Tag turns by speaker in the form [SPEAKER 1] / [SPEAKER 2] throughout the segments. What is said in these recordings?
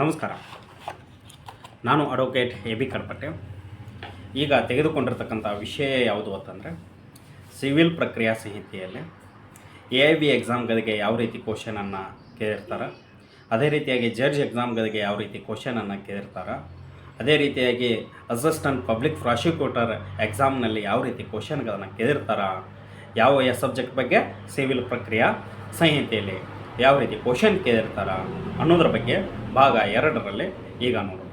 [SPEAKER 1] ನಮಸ್ಕಾರ. ನಾನು advocate A B ಕರ್ಪಟ್ಟೆ ಈಗ ತೆಗೆದುಕೊಂಡಿರ್ತಕ್ಕಂಥ ವಿಷಯ ಯಾವುದು ಅಂತಂದರೆ, ಸಿವಿಲ್ ಪ್ರಕ್ರಿಯಾ ಸಂಹಿತೆಯಲ್ಲಿ ಎ ಐ ಬಿ ಎಕ್ಸಾಮ್ಗಳಿಗೆ ಯಾವ ರೀತಿ ಕ್ವಶನನ್ನು ಕೇಳಿರ್ತಾರೆ, ಅದೇ ರೀತಿಯಾಗಿ ಜಡ್ಜ್ ಎಕ್ಸಾಮ್ಗಳಿಗೆ ಯಾವ ರೀತಿ ಕ್ವಶನನ್ನು ಕೇಳಿರ್ತಾರೆ, ಅದೇ ರೀತಿಯಾಗಿ ಅಸಿಸ್ಟೆಂಟ್ ಪಬ್ಲಿಕ್ ಪ್ರಾಸಿಕ್ಯೂಟರ್ ಎಕ್ಸಾಮ್ನಲ್ಲಿ ಯಾವ ರೀತಿ ಕ್ವಶನ್ಗಳನ್ನು ಕೇಳಿರ್ತಾರ ಯಾವ ಸಬ್ಜೆಕ್ಟ್ ಬಗ್ಗೆ ಸಿವಿಲ್ ಪ್ರಕ್ರಿಯಾ ಸಂಹಿತೆಯಲ್ಲಿ ಯಾವ ರೀತಿ ಕ್ವಶನ್ ಕೇಳಿರ್ತಾರ ಅನ್ನೋದ್ರ ಬಗ್ಗೆ ಭಾಗ ಎರಡರಲ್ಲಿ ಈಗ ನೋಡೋಣ.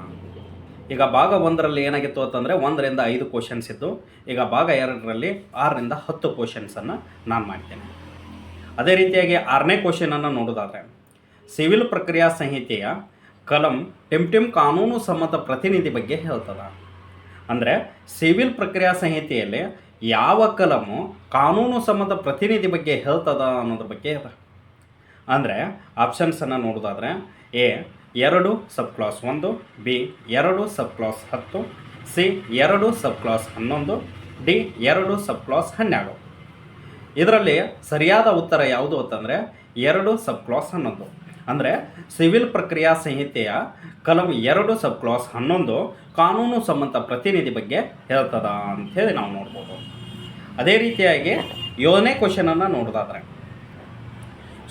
[SPEAKER 1] ಈಗ ಭಾಗ ಒಂದರಲ್ಲಿ ಏನಾಗಿತ್ತು ಅಂತಂದರೆ ಒಂದರಿಂದ ಐದು ಕ್ವಶನ್ಸ್ ಇದ್ದು, ಈಗ ಭಾಗ ಎರಡರಲ್ಲಿ ಆರರಿಂದ ಹತ್ತು ಕ್ವಶನ್ಸನ್ನು ನಾನು ಮಾಡ್ತೇನೆ. ಅದೇ ರೀತಿಯಾಗಿ ಆರನೇ ಕ್ವಶನನ್ನು ನೋಡೋದಾದರೆ, ಸಿವಿಲ್ ಪ್ರಕ್ರಿಯಾ ಸಂಹಿತೆಯ ಕಲಂ ಟಿಮ್ ಕಾನೂನು ಸಮ್ಮತ ಪ್ರತಿನಿಧಿ ಬಗ್ಗೆ ಹೇಳ್ತದ. ಅಂದರೆ ಸಿವಿಲ್ ಪ್ರಕ್ರಿಯಾ ಸಂಹಿತೆಯಲ್ಲಿ ಯಾವ ಕಲಮು ಕಾನೂನು ಸಮ್ಮತ ಪ್ರತಿನಿಧಿ ಬಗ್ಗೆ ಹೇಳ್ತದ ಅನ್ನೋದ್ರ ಬಗ್ಗೆ ಅಂದರೆ ಆಪ್ಷನ್ಸನ್ನು ನೋಡೋದಾದರೆ ಎ, ಎರಡು ಸಬ್ ಕ್ಲಾಸ್ ಒಂದು, ಬಿ, ಎರಡು ಸಬ್ ಕ್ಲಾಸ್ ಹತ್ತು, ಸಿ, ಎರಡು ಸಬ್ ಕ್ಲಾಸ್ ಹನ್ನೊಂದು, ಡಿ, ಎರಡು ಸಬ್ ಕ್ಲಾಸ್ ಹನ್ನೆರಡು. ಇದರಲ್ಲಿ ಸರಿಯಾದ ಉತ್ತರ ಯಾವುದು ಅಂತಂದರೆ ಎರಡು ಸಬ್ ಕ್ಲಾಸ್ ಹನ್ನೊಂದು. ಅಂದರೆ ಸಿವಿಲ್ ಪ್ರಕ್ರಿಯಾ ಸಂಹಿತೆಯ ಕಲಂ ಎರಡು ಸಬ್ ಕ್ಲಾಸ್ ಹನ್ನೊಂದು ಕಾನೂನು ಸಂಬಂಧ ಪ್ರತಿನಿಧಿ ಬಗ್ಗೆ ಹೇಳ್ತದ ಹೇಳಿ ನಾವು ನೋಡ್ಬೋದು. ಅದೇ ರೀತಿಯಾಗಿ ಏಳನೇ ಕ್ವಶನನ್ನು ನೋಡೋದಾದ್ರೆ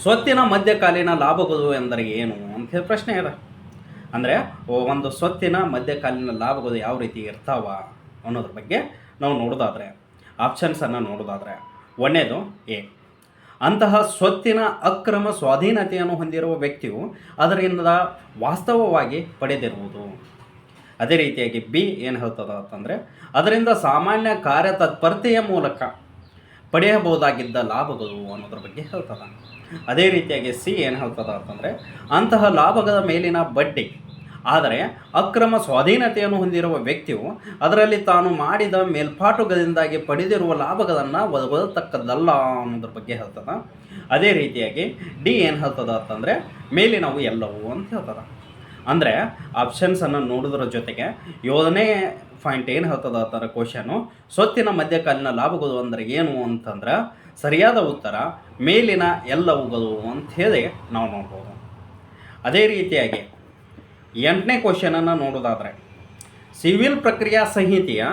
[SPEAKER 1] ಸ್ವತ್ತಿನ ಮಧ್ಯಕಾಲೀನ ಲಾಭಗಳು ಎಂದರೆ ಏನು ಅಂತ ಪ್ರಶ್ನೆ ಇದೆ. ಅಂದರೆ ಒಂದು ಸ್ವತ್ತಿನ ಮಧ್ಯಕಾಲೀನ ಲಾಭಗಳು ಯಾವ ರೀತಿ ಇರ್ತಾವ ಅನ್ನೋದ್ರ ಬಗ್ಗೆ ನಾವು ನೋಡೋದಾದರೆ ಆಪ್ಷನ್ಸನ್ನು ನೋಡೋದಾದರೆ ಒಂದನೇದು ಎ. ಅಂತಹ ಸ್ವತ್ತಿನ ಅಕ್ರಮ ಸ್ವಾಧೀನತೆಯನ್ನು ಹೊಂದಿರುವ ವ್ಯಕ್ತಿಯು ಅದರಿಂದ ವಾಸ್ತವವಾಗಿ ಪಡೆದಿರುವುದು. ಅದೇ ರೀತಿಯಾಗಿ ಬಿ ಏನು ಹೇಳ್ತದ ಅಂತಂದರೆ, ಅದರಿಂದ ಸಾಮಾನ್ಯ ಕಾರ್ಯತತ್ಪರತೆಯ ಮೂಲಕ ಪಡೆಯಬಹುದಾಗಿದ್ದ ಲಾಭಗಳು ಅನ್ನೋದ್ರ ಬಗ್ಗೆ ಹೇಳ್ತದ. ಅದೇ ರೀತಿಯಾಗಿ ಸಿ ಏನು ಹೇಳ್ತದ ಅಂತಂದರೆ, ಅಂತಹ ಲಾಭಗಳ ಮೇಲಿನ ಬಡ್ಡಿ, ಆದರೆ ಅಕ್ರಮ ಸ್ವಾಧೀನತೆಯನ್ನು ಹೊಂದಿರುವ ವ್ಯಕ್ತಿಯು ಅದರಲ್ಲಿ ತಾನು ಮಾಡಿದ ಮೇಲ್ಪಾಟುಗಳಿಂದಾಗಿ ಪಡೆದಿರುವ ಲಾಭಗಳನ್ನು ಒದಗತಕ್ಕದ್ದಲ್ಲ ಅನ್ನೋದ್ರ ಬಗ್ಗೆ ಹೇಳ್ತದ. ಅದೇ ರೀತಿಯಾಗಿ ಡಿ ಏನು ಹೇಳ್ತದ ಅಂತಂದರೆ, ಮೇಲಿನವು ಎಲ್ಲವೂ ಅಂತ ಹೇಳ್ತದ. ಅಂದರೆ ಆಪ್ಷನ್ಸನ್ನು ನೋಡೋದ್ರ ಜೊತೆಗೆ ಏಳನೇ ಪಾಯಿಂಟ್ ಏನು ಹೇಳ್ತದ ಅಂತಾರೆ ಕ್ವಶನು ಸ್ವತ್ತಿನ ಮಧ್ಯಕಾಲೀನ ಲಾಭಗಳು ಅಂದರೆ ಏನು ಅಂತಂದ್ರೆ, ಸರಿಯಾದ ಉತ್ತರ ಮೇಲಿನ ಎಲ್ಲವುಗಳು ಅಂತ ಹೇಳಿ ನಾವು ನೋಡ್ಬೋದು. ಅದೇ ರೀತಿಯಾಗಿ ಎಂಟನೇ ಕ್ವಶನನ್ನು ನೋಡೋದಾದರೆ ಸಿವಿಲ್ ಪ್ರಕ್ರಿಯಾ ಸಂಹಿತೆಯ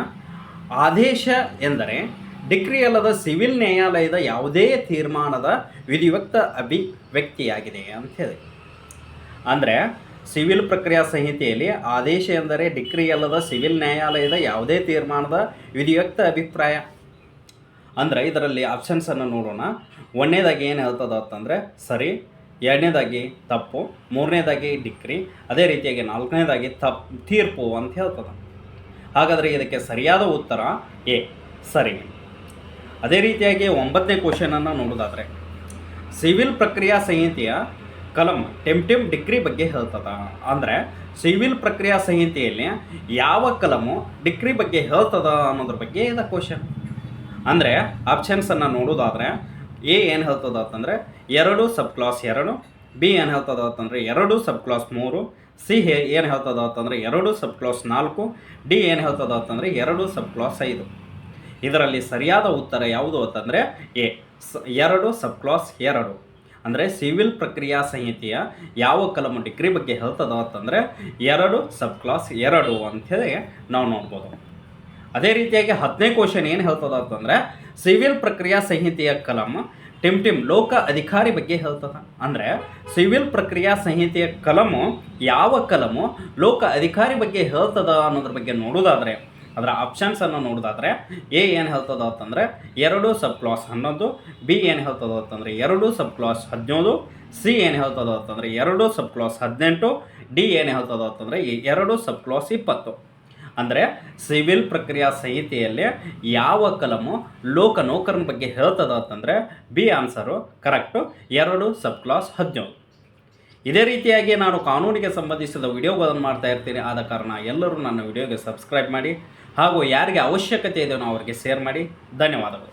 [SPEAKER 1] ಆದೇಶ ಎಂದರೆ ಡಿಕ್ರಿ ಅಲ್ಲದ ಸಿವಿಲ್ ನ್ಯಾಯಾಲಯದ ಯಾವುದೇ ತೀರ್ಮಾನದ ವಿಧಿವಕ್ತ ಅಭಿವ್ಯಕ್ತಿಯಾಗಿದೆ ಅಂತ ಹೇಳಿ. ಅಂದರೆ, ಸಿವಿಲ್ ಪ್ರಕ್ರಿಯಾ ಸಂಹಿತೆಯಲ್ಲಿ ಆದೇಶ ಎಂದರೆ ಡಿಕ್ರಿ ಅಲ್ಲದ ಸಿವಿಲ್ ನ್ಯಾಯಾಲಯದ ಯಾವುದೇ ತೀರ್ಮಾನದ ವಿಧಿವಕ್ತ ಅಭಿಪ್ರಾಯ. ಅಂದರೆ ಇದರಲ್ಲಿ ಆಪ್ಷನ್ಸನ್ನು ನೋಡೋಣ. ಒಂದನೇದಾಗಿ ಏನು ಹೇಳ್ತದ ಅಂತಂದರೆ ಸರಿ, ಎರಡನೇದಾಗಿ ತಪ್ಪು, ಮೂರನೇದಾಗಿ ಡಿಗ್ರಿ, ಅದೇ ರೀತಿಯಾಗಿ ನಾಲ್ಕನೇದಾಗಿ ತಪ್, ತೀರ್ಪು ಅಂತ ಹೇಳ್ತದೆ. ಹಾಗಾದರೆ ಇದಕ್ಕೆ ಸರಿಯಾದ ಉತ್ತರ ಎ, ಸರಿ. ಅದೇ ರೀತಿಯಾಗಿ ಒಂಬತ್ತನೇ ಕ್ವಶನನ್ನು ನೋಡೋದಾದರೆ, ಸಿವಿಲ್ ಪ್ರಕ್ರಿಯಾ ಸಂಹಿತೆಯ ಕಲಂ ಟೆಂಪ್ಟಿಮ್ ಡಿಗ್ರಿ ಬಗ್ಗೆ ಹೇಳ್ತದ. ಅಂದರೆ ಸಿವಿಲ್ ಪ್ರಕ್ರಿಯಾ ಸಂಹಿತೆಯಲ್ಲಿ ಯಾವ ಕಲಮು ಡಿಗ್ರಿ ಬಗ್ಗೆ ಹೇಳ್ತದ ಅನ್ನೋದ್ರ ಬಗ್ಗೆ ಇದೆ ಕ್ವಶನ್ ಅಂದರೆ ಆಪ್ಷನ್ಸನ್ನು ನೋಡೋದಾದರೆ ಎ ಏನು ಹೇಳ್ತದ ಅಂತಂದರೆ ಎರಡು ಸಬ್ ಕ್ಲಾಸ್ ಎರಡು ಬಿ ಏನು ಹೇಳ್ತದ ಅಂತಂದರೆ ಎರಡು ಸಬ್ ಕ್ಲಾಸ್ ಮೂರು ಸಿ ಹೇ ಏನು ಹೇಳ್ತದ ಅಂತಂದರೆ ಎರಡು ಸಬ್ ಕ್ಲಾಸ್ ನಾಲ್ಕು ಡಿ ಏನು ಹೇಳ್ತದ ಅಂತಂದರೆ ಎರಡು ಸಬ್ ಕ್ಲಾಸ್ ಐದು. ಇದರಲ್ಲಿ ಸರಿಯಾದ ಉತ್ತರ ಯಾವುದು ಅಂತಂದರೆ ಎ ಸ ಎರಡು ಸಬ್ ಕ್ಲಾಸ್ ಎರಡು. ಅಂದರೆ ಸಿವಿಲ್ ಪ್ರಕ್ರಿಯಾ ಸಂಹಿತೆಯ ಯಾವ ಕಲಮು ಡಿಗ್ರಿ ಬಗ್ಗೆ ಹೇಳ್ತದ ಅಂತಂದರೆ ಎರಡು ಸಬ್ ಕ್ಲಾಸ್ ಎರಡು ಅಂಥೇಳಿ ನಾವು ನೋಡ್ಬೋದು. ಅದೇ ರೀತಿಯಾಗಿ ಹತ್ತನೇ ಕ್ವಶನ್ ಏನು ಹೇಳ್ತದ ಅಂತಂದ್ರೆ, ಸಿವಿಲ್ ಪ್ರಕ್ರಿಯಾ ಸಂಹಿತೆಯ ಕಲಂ, ಟಿಮ್ ಟಿಮ್ ಲೋಕ ಅಧಿಕಾರಿ ಬಗ್ಗೆ ಹೇಳ್ತದ. ಅಂದರೆ, ಸಿವಿಲ್ ಪ್ರಕ್ರಿಯಾ ಸಂಹಿತೆಯ ಕಲಮು ಯಾವ ಕಲಮು ಲೋಕ ಅಧಿಕಾರಿ ಬಗ್ಗೆ ಹೇಳ್ತದ ಅನ್ನೋದ್ರ ಬಗ್ಗೆ ನೋಡೋದಾದರೆ, ಅದರ ಆಪ್ಷನ್ಸನ್ನು ನೋಡೋದಾದರೆ, ಎ ಏನು ಹೇಳ್ತದ ಅಂತಂದರೆ, ಎರಡು ಸಬ್ ಕ್ಲಾಸ್ ಹನ್ನೊಂದು, ಬಿ ಏನು ಹೇಳ್ತದ ಅಂತಂದರೆ ಎರಡು ಸಬ್ ಕ್ಲಾಸ್ ಹದಿನೇಳು ಸಿ ಏನು ಹೇಳ್ತದ ಅಂತಂದರೆ ಎರಡು ಸಬ್ ಕ್ಲಾಸ್ ಹದಿನೆಂಟು, ಡಿ ಏನು ಹೇಳ್ತದ ಅಂತಂದರೆ ಎರಡು ಸಬ್ ಕ್ಲಾಸ್ ಇಪ್ಪತ್ತು. ಅಂದರೆ ಸಿವಿಲ್ ಪ್ರಕ್ರಿಯಾ ಸಂಹಿತೆಯಲ್ಲಿ ಯಾವ ಕಲಮು ಲೋಕ ನೌಕರನ ಬಗ್ಗೆ ಹೇಳ್ತದ ಅಂತಂದರೆ ಬಿ ಆನ್ಸರು ಕರೆಕ್ಟು. ಎರಡು ಸಬ್ ಕ್ಲಾಸ್ ಹದಿನೇಳು. ಇದೇ ರೀತಿಯಾಗಿ ನಾನು ಕಾನೂನಿಗೆ ಸಂಬಂಧಿಸಿದ ವಿಡಿಯೋಗಳನ್ನು ಮಾಡ್ತಾ ಇರ್ತೀನಿ. ಆದ ಕಾರಣ ಎಲ್ಲರೂ ನನ್ನ ವಿಡಿಯೋಗೆ ಸಬ್ಸ್ಕ್ರೈಬ್ ಮಾಡಿ ಹಾಗೂ ಯಾರಿಗೆ ಅವಶ್ಯಕತೆ ಇದೆಯೋ ಅವರಿಗೆ ಶೇರ್ ಮಾಡಿ. ಧನ್ಯವಾದಗಳು.